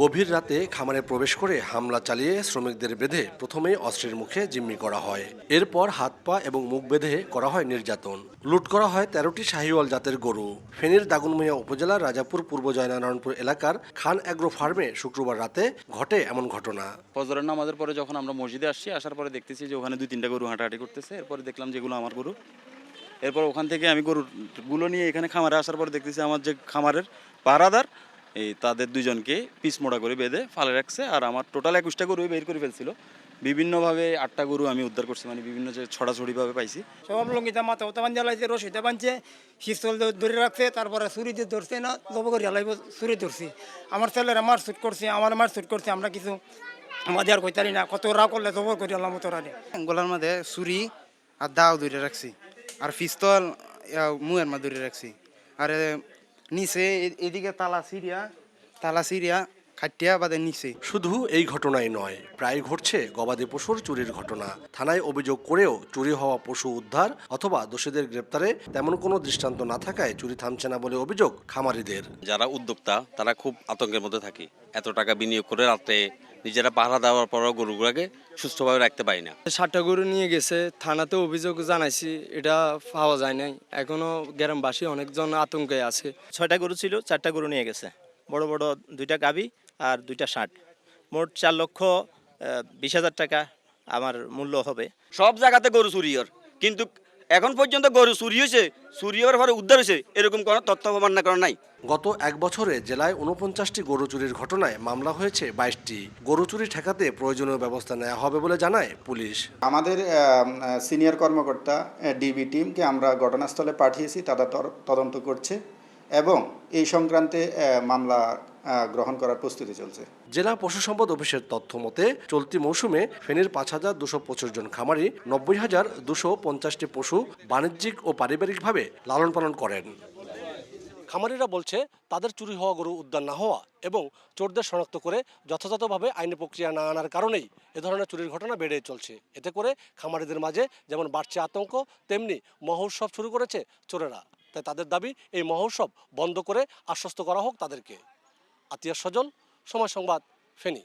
গভীর রাতে খামারে প্রবেশ করে হামলা চালিয়ে শ্রমিকদের বেঁধে প্রথমেই অস্ত্রের মুখে জিম্মি করা হয়। এরপর হাত, পা এবং মুখ বেঁধে করা হয় নির্যাতন। লুট করা হয় তেরোটি শাহিওয়াল জাতের গরু। ফেনীর দাগনমিয়া উপজেলার রাজাপুর পূর্ব জয়নারায়ণপুর এলাকার খান অ্যাগ্রো ফার্মে শুক্রবার রাতে ঘটে এমন ঘটনা। ফজরের নামাজের পরে যখন আমরা মসজিদে আসছি, আসার পরে দেখতেছি যে ওখানে দুই তিনটা গরু হাঁটাহাঁটি করতেছে। এরপরে দেখলাম যেগুলো আমার গরু এরপর ওখান থেকে আমি গরুগুলো নিয়ে এখানে খামারে আসার পর দেখতেছি আমার যে খামারের পাহারাদার এই তাদের দুজনকে পিস মোড়া করে বেঁধে ফালে রাখছে আর আমার টোটাল একুশটা গরু বের করে ফেলছিল। বিভিন্নভাবে আটটা গরু আমি উদ্ধার করছি মানে বিভিন্ন যে ছড়াছড়িভাবে পাইছি। সব লঙ্গিতা মাথা ওটা বান্ধে লাইছে রসিতে বানছে দিয়ে ধরে রাখছে তারপরে ছুরি দিয়ে ধরছে না জব করে লাইব ছুরি ধরছি। আমার ছেলের আমার শুট করছে আমার মার শুট করছে আমরা কিছু আমাদের আর কইতারি না কত রা করলে জবর করে আল্লাহ তোরা গলার মধ্যে ছুরি আর দাও ধরে রাখছি। আর পিস্তল মুয়ের ধরে রাখছি। আর নিচে এ- এদিকে তালা সিরিয়া তালা সিরিয়া খাটিয়া বাদে নিচে। শুধু এই ঘটনাই নয় প্রায় ঘটছে গবাদি পশুর চুরির ঘটনা। থানায় অভিযোগ করেও চুরি হওয়া পশু উদ্ধার অথবা দোষীদের গ্রেপ্তারে তেমন কোনো দৃষ্টান্ত না থাকায় চুরি থামছে না বলে অভিযোগ খামারিদের। যারা উদ্যোক্তা তারা খুব আতঙ্কের মধ্যে থাকে। এত টাকা বিনিয়োগ করে রাতে নিজেরা পাহারা দেওয়ার পরও গরুগুলাকে সুস্থভাবে রাখতে পারি না। সাতটা গরু নিয়ে গেছে থানাতে অভিযোগ জানাইছি এটা পাওয়া যায় নাই। এখনও গ্রামবাসী অনেকজন আতঙ্কে আছে। ছয়টা গরু ছিল চারটা গরু নিয়ে গেছে। বড় বড় দুইটা গাবি আর দুইটা ষাট। মোট চার লক্ষ বিশ হাজার টাকা আমার মূল্য হবে। সব জায়গাতে গরু চুরি কিন্তু এখন পর্যন্ত গরু চুরি হয়েছে চুরি হওয়ার পরে উদ্ধার হয়েছে এরকম কোনো তথ্য প্রমাণ না করা নাই। গত এক বছরে জেলায় উনপঞ্চাশটি গরু চুরির ঘটনায় মামলা হয়েছে বাইশটি। গরু চুরি ঠেকাতে প্রয়োজনীয় ব্যবস্থা নেওয়া হবে বলে জানায় পুলিশ। আমাদের সিনিয়র কর্মকর্তা ডিবি টিমকে আমরা ঘটনাস্থলে পাঠিয়েছি তারা তর- তদন্ত করছে। এবং এই সংক্রান্তে মামলা গ্রহণ করার প্রস্তুতি চলছে। জেলা পশু সম্পদ অফিসের তথ্য মতে, চলতি মৌসুমে ফেনীর পাঁচ হাজার দুশো পঁচিশ জন খামারি, নব্বই হাজার দুশো পঞ্চাশটি পশু বাণিজ্যিক ও পারিবারিকভাবে লালন পালন করেন। খামারিরা বলছে, তাদের চুরি হওয়া গরু উদ্ধার না হওয়া এবং চোরদের শনাক্ত করে যথাযথভাবে আইনি প্রক্রিয়া না আনার কারণেই এ ধরনের চুরির ঘটনা বেড়ে চলছে। এতে করে খামারিদের মাঝে যেমন বাড়ছে আতঙ্ক, তেমনি মহোৎসব শুরু করেছে চোরেরা। তাই তাদের দাবি, এই মহোৎসব বন্ধ করে আশ্বস্ত করা হোক তাদেরকে। আতিয়ার সজল সময় সংবাদ, ফেনী।